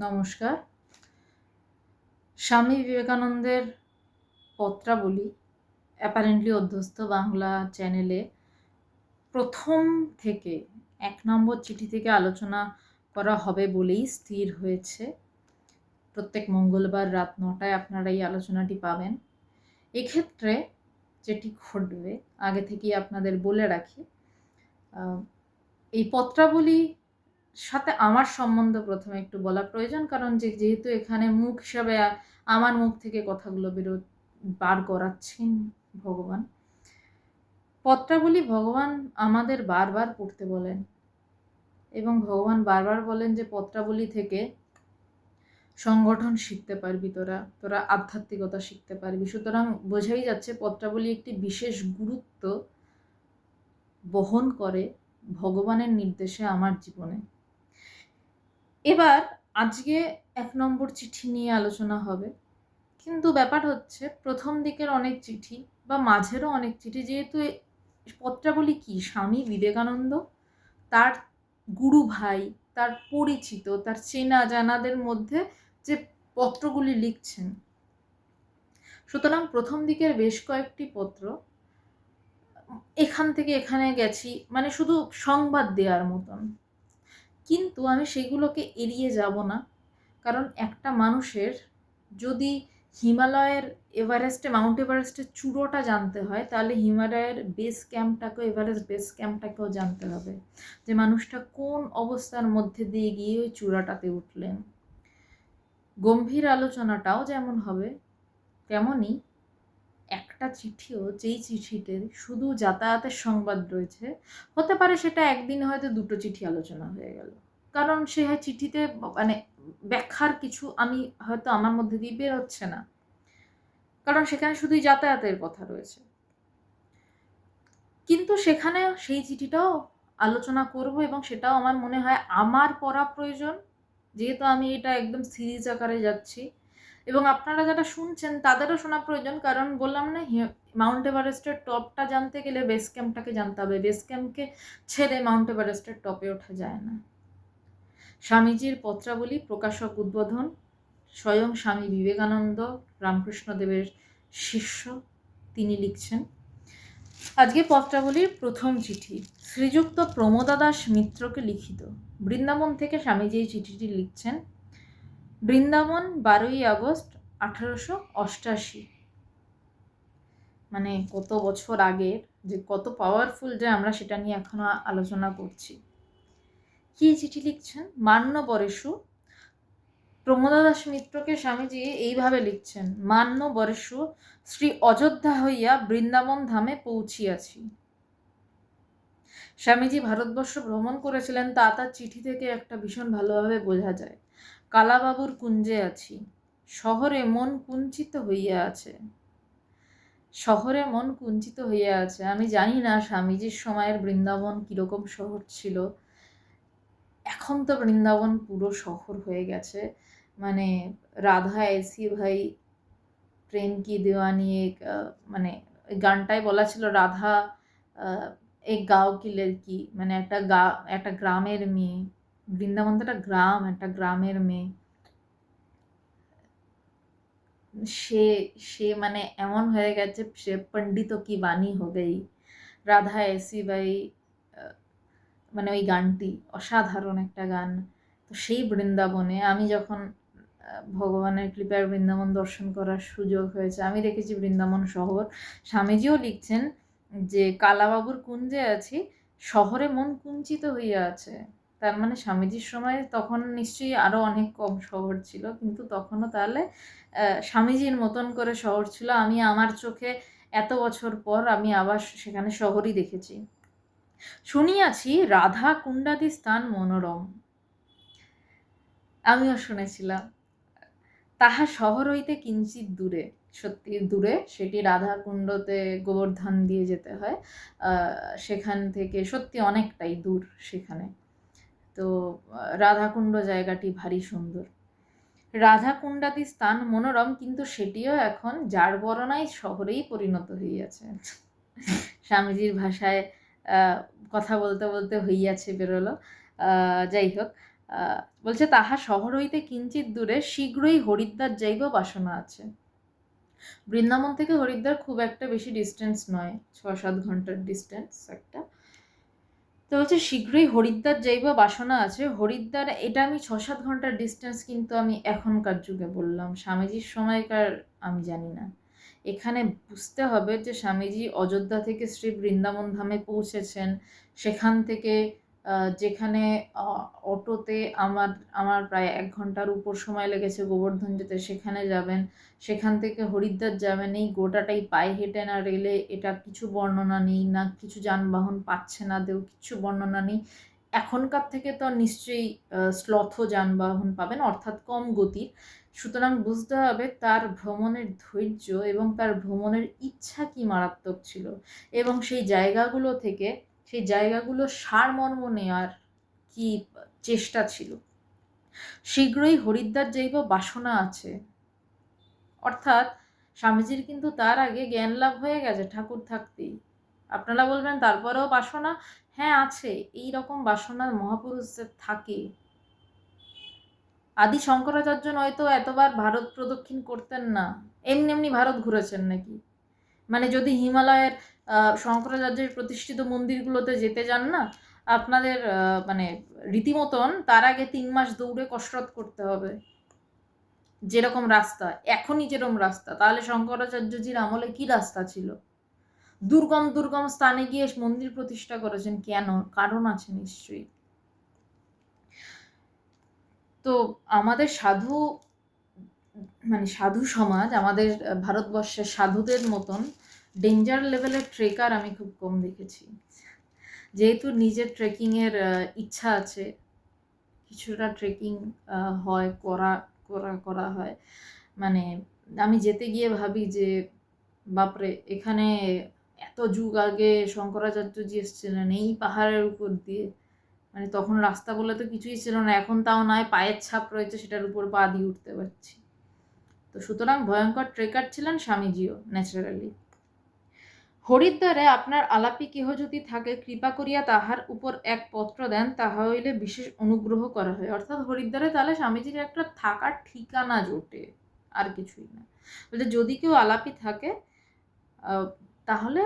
নমস্কার। স্বামী বিবেকানন্দের পত্রাবলী অ্যাপারেন্টলি অধ্যস্ত বাংলা চ্যানেলে প্রথম থেকে এক নম্বর চিঠি থেকে আলোচনা করা হবে বলেই স্থির হয়েছে। প্রত্যেক মঙ্গলবার রাত নটায় আপনারা এই আলোচনাটি পাবেন। এক্ষেত্রে যেটি ঘটবে, আগে থেকেই আপনাদের বলে রাখি এই পত্রাবলী সাথে আমার সম্বন্ধ প্রথমে একটু বলা প্রয়োজন, কারণ যে, যেহেতু এখানে মুখ হিসাবে আমার মুখ থেকে কথাগুলো বেরো, বার করাচ্ছেন ভগবান। পত্রাবলী ভগবান আমাদের বারবার পড়তে বলেন এবং ভগবান বারবার বলেন যে, পত্রাবলী থেকে সংগঠন শিখতে পারবি তোরা তোরা আধ্যাত্মিকতা শিখতে পারবি। সুতরাং বোঝাই যাচ্ছে পত্রাবলী একটি বিশেষ গুরুত্ব বহন করে ভগবানের নির্দেশে আমার জীবনে। এবার আজকে এক নম্বর চিঠি নিয়ে আলোচনা হবে। কিন্তু ব্যাপার হচ্ছে, প্রথম দিকের অনেক চিঠি বা মাঝেরও অনেক চিঠি যেহেতু পত্রাবলী কি? স্বামী বিবেকানন্দ, তার গুরু ভাই, তার পরিচিত, তার চেনা জানাদের মধ্যে যে পত্রগুলি লিখছেন। সুতরাং প্রথম দিকের বেশ কয়েকটি পত্র, এখান থেকে এখানে গেছি মানে শুধু সংবাদ দেওয়ার মতন। কিন্তু আমি সেগুলোকে এড়িয়ে যাব না। কারণ একটা মানুষের যদি হিমালয়ের এভারেস্টে, মাউন্ট এভারেস্টের চূড়োটা জানতে হয়, তাহলে হিমালয়ের বেস ক্যাম্পটাকেও এভারেস্ট বেস ক্যাম্পটাকেও জানতে হবে যে মানুষটা কোন অবস্থার মধ্যে দিয়ে গিয়ে ওই চূড়াটাতে উঠলেন। গম্ভীর আলোচনাটাও যেমন হবে, তেমনই একটা চিঠিও, যেই চিঠিতে শুধু যাতায়াতের সংবাদ রয়েছে, হতে পারে সেটা একদিন হয়তো দুটো চিঠি আলোচনা হয়ে গেল। কারণ সে চিঠিতে মানে ব্যাখ্যার কিছু আমি হয়তো আমার মধ্যে দিয়ে বেরোচ্ছে না। কারণ সেখানে শুধুই যাতায়াতের কথা রয়েছে। কিন্তু সেখানে সেই চিঠিটাও আলোচনা করব এবং সেটাও আমার মনে হয় আমার পড়া প্রয়োজন। যেহেতু আমি এটা একদম সিরিজ আকারে যাচ্ছি এবং আপনারা যারা শুনছেন, তাদেরও শোনা প্রয়োজন। কারণ বললাম না মাউন্ট এভারেস্টের টপটা জানতে গেলে বেস ক্যাম্পটাকে জানতে হবে। বেস ক্যাম্পকে ছেড়ে মাউন্ট এভারেস্টের টপে ওঠা যায় না। স্বামীজির পত্রাবলী, প্রকাশক উদ্বোধন, স্বয়ং স্বামী বিবেকানন্দ, রামকৃষ্ণদেবের শিষ্য, তিনি লিখছেন, আজকে পত্রাবলীর প্রথম চিঠি, শ্রীযুক্ত প্রমোদা দাস মিত্রকে লিখিত। বৃন্দাবন থেকে স্বামীজি এই চিঠিটি লিখছেন বৃন্দাবন বারোই আগস্ট আঠারোশো অষ্টাশি। মানে কত বছর আগের যে কত পাওয়ারফুল যে আমরা সেটা নিয়ে এখনও আলোচনা করছি। কি চিঠি লিখছেন? মান্য বরেশু। প্রমোদা দাস মিত্রকে স্বামীজি এইভাবে লিখছেন, মান্য বরেশু, শ্রী অযোধ্যা হইয়া বৃন্দাবন ধামে পৌঁছিয়াছি। স্বামীজি ভারতবর্ষ ভ্রমণ করেছিলেন তা তার চিঠি থেকে একটা ভীষণ ভালোভাবে বোঝা যায়। কালাবাবুর কুঞ্জে আছি। শহরে মন কুঞ্চিত হইয়া আছে। শহরে মন কুঞ্চিত হইয়া আছে। আমি জানি না স্বামীজির সময়ের বৃন্দাবন কীরকম শহর ছিল। এখন তো বৃন্দাবন পুরো শহর হয়ে গেছে। মানে রাধা এসি ভাই প্রেম কি দেওয়ানি এক মানে ওই গানটাই বলা ছিল রাধা আহ, এক কিলের কি মানে একটা গা একটা গ্রামের মেয়ে। বৃন্দাবন তো গ্রাম একটা গ্রামের মেয়ে। সে সে মানে এমন হয়ে গেছে সে পণ্ডিত কি বাণী হবেই। রাধা এসি আহ, মানে ওই গানটি অসাধারণ একটা গান। তো সেই বৃন্দাবনে আমি যখন ভগবানের কৃপায় বৃন্দাবন দর্শন করার সুযোগ হয়েছে আমি দেখেছি বৃন্দাবন শহর। স্বামীজিও লিখছেন যে কালাবাবুর কুঞ্জে আছি শহরে মন কুঞ্চিত হইয়া আছে। তার মানে স্বামীজির সময় তখন নিশ্চয়ই আরও অনেক কম শহর ছিল, কিন্তু তখনও তাহলে স্বামীজির মতন করে শহর ছিল। আমি আমার চোখে এত বছর পর আমি আবার সেখানে শহরই দেখেছি। শুনিয়াছি রাধা কুণ্ডাদি স্থান মনোরম। আমিও শুনেছিলাম। তাহা শহর হইতে কিঞ্চিত দূরে, সত্যি দূরে, সেটি রাধাকুণ্ডতে গোবর্ধন দিয়ে যেতে হয়। সেখান থেকে সত্যি অনেকটাই দূর সেখানে। তো রাধাকুণ্ড জায়গাটি ভারী সুন্দর। রাধাকুণ্ডাদি স্থান মনোরম, কিন্তু সেটিও এখন যার বরণাই শহরেই পরিণত হইয়াছে। স্বামীজির ভাষায় কথা বলতে বলতে হইয়াছে বেরোলো। যাই হোক বলছে, তাহা শহর হইতে কিঞ্চিত দূরে শীঘ্রই হরিদ্বার যাইব বাসনা আছে। বৃন্দাবন থেকে হরিদ্বার খুব একটা বেশি ডিস্টেন্স নয় ছ সাত ঘণ্টার ডিস্টেন্স একটা। তো হচ্ছে শীঘ্রই হরিদ্বার যাইব, বাসনা আছে। হরিদ্বার, এটা আমি ছ সাত ঘণ্টার ডিস্টেন্স কিন্তু আমি এখনকার যুগে বললাম। স্বামীজির সময়কার আমি জানি না। এখানে বুঝতে হবে যে স্বামীজি অযোধ্যা থেকে শ্রী বৃন্দাবন ধামে পৌঁছেছেন। সেখান থেকে যেখানে অটোতে আমার আমার প্রায় এক ঘণ্টার উপর সময় লেগেছে গোবর্ধন যেতে। সেখানে যাবেন, সেখান থেকে হরিদ্বার যাবেন। এই গোটাটাই পায়ে হেঁটে না রেলে এটা কিছু বর্ণনা নেই, না কিছু যানবাহন পাচ্ছে না, দেও কিছু বর্ণনা নেই। এখনকার থেকে তো নিশ্চয়ই স্লথ যানবাহন পাবেন, অর্থাৎ কম গতির। সুতরাং বুঝতে হবে তার ভ্রমণের ধৈর্য এবং তার ভ্রমণের ইচ্ছা কি মারাত্মক ছিল। এবং সেই জায়গাগুলো থেকে সেই জায়গাগুলো সারমর্ম নেওয়ার কি চেষ্টা ছিল। শীঘ্রই হরিদ্বার যাইব, বাসনা আছে। অর্থাৎ স্বামীজির কিন্তু তার আগে জ্ঞান লাভ হয়ে গেছে ঠাকুর থাকতেই। আপনারা বলবেন, তারপরেও বাসনা? হ্যাঁ আছে। এই রকম বাসনা মহাপুরুষদের থাকে। আদি শঙ্করাচার্য নয়তো এতবার ভারত প্রদক্ষিণ করতেন না। এমনি এমনি ভারত ঘুরেছেন নাকি? মানে যদি হিমালয়ের শঙ্করাচার্যের প্রতিষ্ঠিত মন্দিরগুলোতে যেতে যান না, আপনাদের মানে রীতিমতন তার আগে তিন মাস দৌড়ে কসরত করতে হবে। যেরকম রাস্তা, এখনই যেরকম রাস্তা। তাহলে শঙ্করাচার্যজির আমলে কি রাস্তা ছিল? দুর্গম দুর্গম স্থানে গিয়ে মন্দির প্রতিষ্ঠা করেছেন কেন? কারণ আছে নিশ্চয়ই। তো আমাদের সাধু মানে সাধু সমাজ, আমাদের ভারতবর্ষের সাধুদের মতন ডেঞ্জার লেভেলের ট্রেকার আমি খুব কম দেখেছি। যেহেতু নিজের ট্রেকিংয়ের ইচ্ছা আছে, কিছুটা ট্রেকিং হয়, করা করা করা হয়। মানে আমি যেতে গিয়ে ভাবি যে, বাপরে, এখানে এত যুগ আগে শঙ্করাচার্যজি এসেছিলেন, এই পাহাড়ের উপর দিয়ে। মানে তখন রাস্তা বলে তো কিছুই ছিল না, এখন তাও নয়, পায়ের ছাপ রয়েছে, সেটার উপর পা দিয়ে উঠতে পারছি। তো সুতরাং ভয়ঙ্কর ট্রেকার ছিলেন স্বামীজিও ন্যাচারালি হরিদ্বারে আপনার আলাপি কেহ যদি থাকে, কৃপা করিয়া তাহার উপর এক পত্র দেন, তাহা হইলে বিশেষ অনুগ্রহ করা হয়। অর্থাৎ হরিদ্বারে তাহলে স্বামীজির একটা থাকার ঠিকানা জোটে, আর কিছুই না। বলতে যদি কেউ আলাপি থাকে তাহলে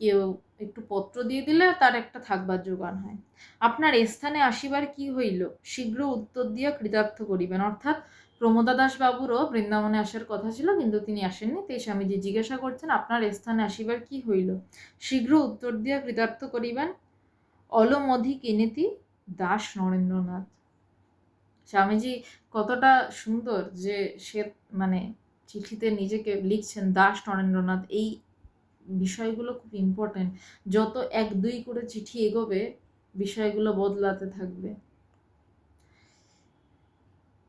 কেউ একটু পত্র দিয়ে দিলে তার একটা থাকবার যোগান হয়। আপনার স্থানে আসিবার কি হইল? শীঘ্র উত্তর দিয়া কৃতার্থ করিবেন। অর্থাৎ প্রমোদা দাস বাবুরও বৃন্দাবনে আসার কথা ছিল, কিন্তু তিনি আসেননি। তাই স্বামীজি জিজ্ঞাসা করছেন, আপনার স্থানে আসিবার কি হইল? শীঘ্র উত্তর দিয়া কৃতার্থ করিবেন অলমধি কিনেতি দাস নরেন্দ্রনাথ। স্বামীজি কতটা সুন্দর যে সে মানে চিঠিতে নিজেকে লিখছেন, দাস নরেন্দ্রনাথ, এই বিষয়গুলো খুব ইম্পর্টেন্ট যত এক দুই করে চিঠি এগোবে, বিষয়গুলো বদলাতে থাকবে।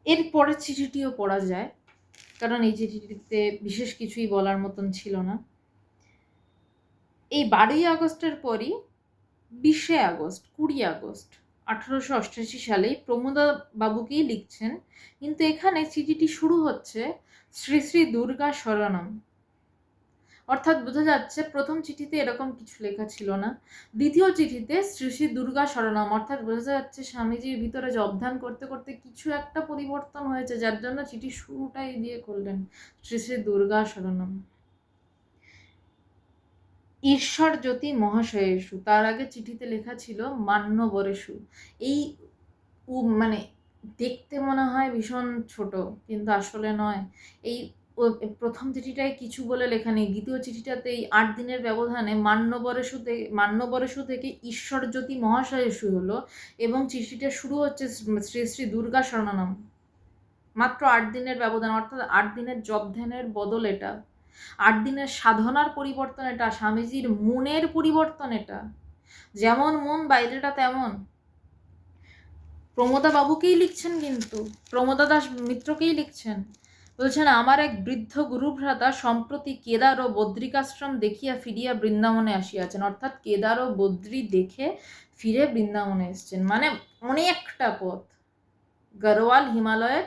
এর পরের চিঠিটিও পড়া যায়। কারণ এই চিঠিটিতে বিশেষ কিছুই বলার মতন ছিল না। এই বারোই আগস্টের পরই বিশে আগস্ট, কুড়ি আগস্ট আঠারোশো অষ্টাশি সালেই প্রমোদা বাবুকেই লিখছেন। কিন্তু এখানে চিঠিটি শুরু হচ্ছে শ্রী শ্রী দুর্গা শরণম। অর্থাৎ বোঝা যাচ্ছে প্রথম চিঠিতে এরকম কিছু লেখা ছিল না। দ্বিতীয় চিঠিতে শ্রী শ্রী দুর্গা শরণম, অর্থাৎ বোঝা যাচ্ছে স্বামীজির ভিতরে জবধান করতে করতে কিছু একটা পরিবর্তন হয়েছে, যার জন্য চিঠি শুরুটাই দিয়ে করলেন শ্রী শ্রী দুর্গা শরণম। ঈশ্বর জ্যোতি মহাশয়েশু তার আগে চিঠিতে লেখা ছিল মান্যবরেশু এই মানে দেখতে মনে হয় ভীষণ ছোট, কিন্তু আসলে নয়। এই প্রথম চিঠিটায় কিছু বলে লেখা নেই। দ্বিতীয় চিঠিটাতে এই আট দিনের ব্যবধানে মান্যবরেশু থেকে মান্যবরেশু থেকে ঈশ্বর জ্যোতি মহাশয়েশু হলো এবং চিঠিটা শুরু হচ্ছে শ্রী শ্রী দুর্গা শরণানম। মাত্র আট দিনের ব্যবধান, অর্থাৎ আট দিনের জব ধ্যানের বদল এটা। আট দিনের সাধনার পরিবর্তন এটা, স্বামীজির মনের পরিবর্তন এটা। যেমন মন বাইরেটা তেমন। প্রমোদা বাবুকেই লিখছেন কিন্তু, প্রমোদা দাস মিত্রকেই লিখছেন। বলছেন, আমার এক বৃদ্ধ গুরুভ্রাতা সম্প্রতি কেদার ও বদ্রিকাশ্রম দেখিয়া ফিরিয়া বৃন্দাবনে আসিয়াছেন। অর্থাৎ কেদার ও বদ্রি দেখে ফিরে বৃন্দাবনে এসছেন। মানে অনেকটা পথ। গরওয়াল হিমালয়ের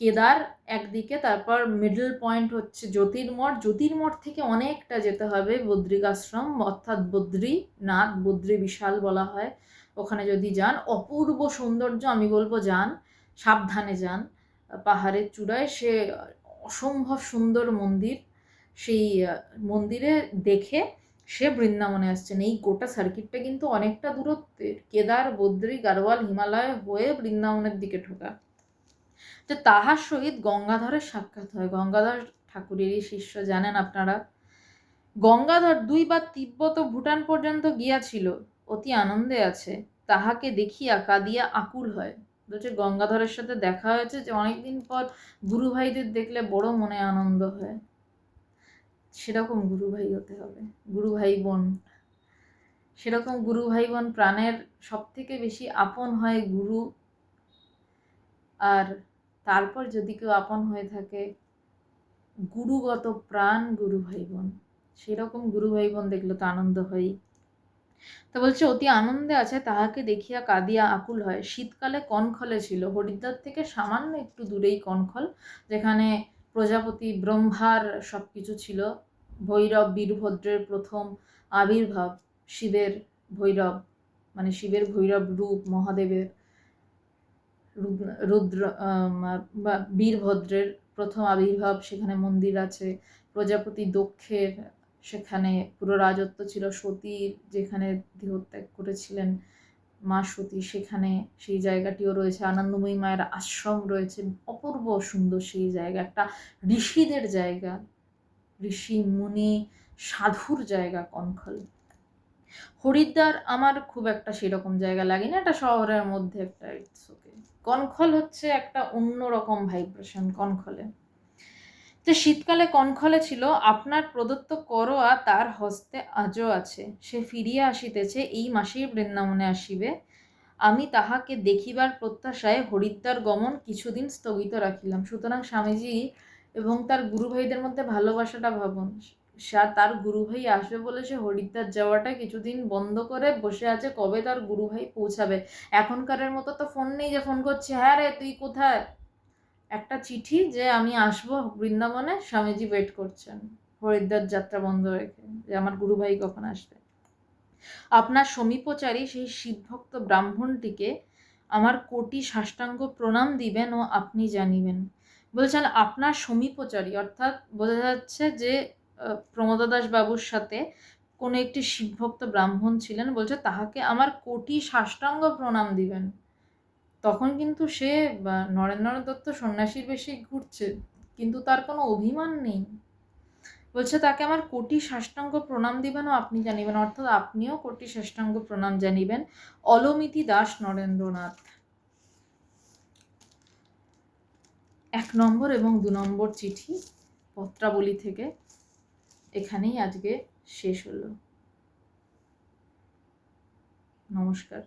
কেদার একদিকে, তারপর মিডল পয়েন্ট হচ্ছে জ্যোতির্মঠ। জ্যোতির্মঠ থেকে অনেকটা যেতে হবে বদ্রিকাশ্রম, অর্থাৎ বদ্রীনাথ, বদ্রী বিশাল বলা হয়। ওখানে যদি যান, অপূর্ব সৌন্দর্য আমি বলব যান, সাবধানে যান। পাহাড়ের চূড়ায় সে অসম্ভব সুন্দর মন্দির, সেই মন্দিরে দেখে সে বৃন্দাবনে আসছেন। এই গোটা সার্কিটটা কিন্তু অনেকটা দূরত্বের কেদার, বদ্রী, গারোয়াল, হিমালয় হয়ে বৃন্দাবনের দিকে ঢোকা। যে তাহার সহিত গঙ্গাধরের সাক্ষাৎ হয়। গঙ্গাধর ঠাকুরেরই শিষ্য, জানেন আপনারা? গঙ্গাধর দুইবার তিব্বত ও ভুটান পর্যন্ত গিয়াছিল। অতি আনন্দে আছে। তাহাকে দেখিয়া কাঁদিয়া আকুল হয়। বলছে গঙ্গাধরের সাথে দেখা হয়েছে যে অনেকদিন পর গুরু ভাইদের দেখলে বড় মনে আনন্দ হয়। সেরকম গুরু ভাই হতে হবে, গুরু ভাই বোন। সেরকম গুরু ভাই বোন প্রাণের সব থেকে বেশি আপন হয় গুরু। আর তারপর যদি কেউ আপন হয়ে থাকে, গুরুগত প্রাণ গুরু ভাই বোন। সেরকম গুরু ভাই বোন দেখলে তো আনন্দ হয় তো বলছে, অতি আনন্দে আছে তাহাকে দেখিয়া কাঁদিয়া আকুল হয়। শীতকালে কনখলে ছিল। হরিদ্বার থেকে সামান্য একটু দূরেই কনখল, যেখানে প্রজাপতি ব্রহ্মার সব কিছু ছিল। ভৈরব, বীরভদ্রের প্রথম আবির্ভাব শিবের ভৈরব মানে শিবের ভৈরব রূপ, মহাদেবের রুদ্র- বীরভদ্রের প্রথম আবির্ভাব, সেখানে মন্দির আছে। প্রজাপতি দক্ষের সেখানে পুরো রাজত্ব ছিল সতীর যেখানে দেহত্যাগ করেছিলেন মা সতী, সেখানে সেই জায়গাটিও রয়েছে, আনন্দময়ী মায়ের আশ্রম রয়েছে, অপূর্ব সুন্দর সেই জায়গা একটা ঋষিদের জায়গা, ঋষি, মুনি, সাধুর জায়গা কনখল হরিদ্বার আমার খুব একটা সেরকম জায়গা লাগে না একটা শহরের মধ্যে একটা ইটস কনখল হচ্ছে একটা অন্যরকম ভাইব্রেশন কনখলে যে শীতকালে কনখলে ছিল, আপনার প্রদত্ত করোয়া তার হস্তে আজও আছে। সে ফিরিয়া আসিতেছে, এই মাসেই বৃন্দাবনে আসিবে। আমি তাহাকে দেখিবার প্রত্যাশায় হরিদ্বার গমন কিছুদিন স্থগিত রাখিলাম। সুতরাং স্বামীজি এবং তার গুরু ভাইদের মধ্যে ভালোবাসাটা ভাবুন। সা, তার গুরু ভাই আসবে বলে সে হরিদ্বার যাওয়াটা কিছুদিন বন্ধ করে বসে আছে, কবে তার গুরু ভাই পৌঁছাবে? এখনকারের মতো তো ফোন নেই যে ফোন করছে হ্যাঁ রে, তুই কোথায়? একটা চিঠি যে আমি আসব বৃন্দাবনে স্বামীজি ওয়েট করছেন। হরিদ্বার যাত্রা বন্ধ রেখে যে আমার গুরু ভাই কখন আসবে। আপনার সমীপচারী সেই শিবভক্ত ব্রাহ্মণটিকে আমার কোটি সাষ্টাঙ্গ প্রণাম দিবেন ও আপনি জানিবেন। বলছেন আপনার সমীপচারী অর্থাৎ বোঝা যাচ্ছে যে আহ, প্রমোদ দাস বাবুর সাথে কোনো একটি শিবভক্ত ব্রাহ্মণ ছিলেন। বলছে তাহাকে আমার কোটি সাষ্টাঙ্গ প্রণাম দিবেন। তখন কিন্তু সে নরেন্দ্রনাথ দত্ত সন্ন্যাসীর বেশি ঘুরছে, কিন্তু তার কোনো অভিমান নেই। বলছে, তাকে আমার কোটি সাষ্টাঙ্গ প্রণাম দিবেন ও আপনি জানিবেন। অর্থাৎ আপনিও কোটি সাষ্টাঙ্গ প্রণাম জানিবেন অলমিতি দাস নরেন্দ্রনাথ। এক নম্বর এবং দু নম্বর চিঠি পত্রাবলী থেকে এখানেই আজকে শেষ হলো। নমস্কার।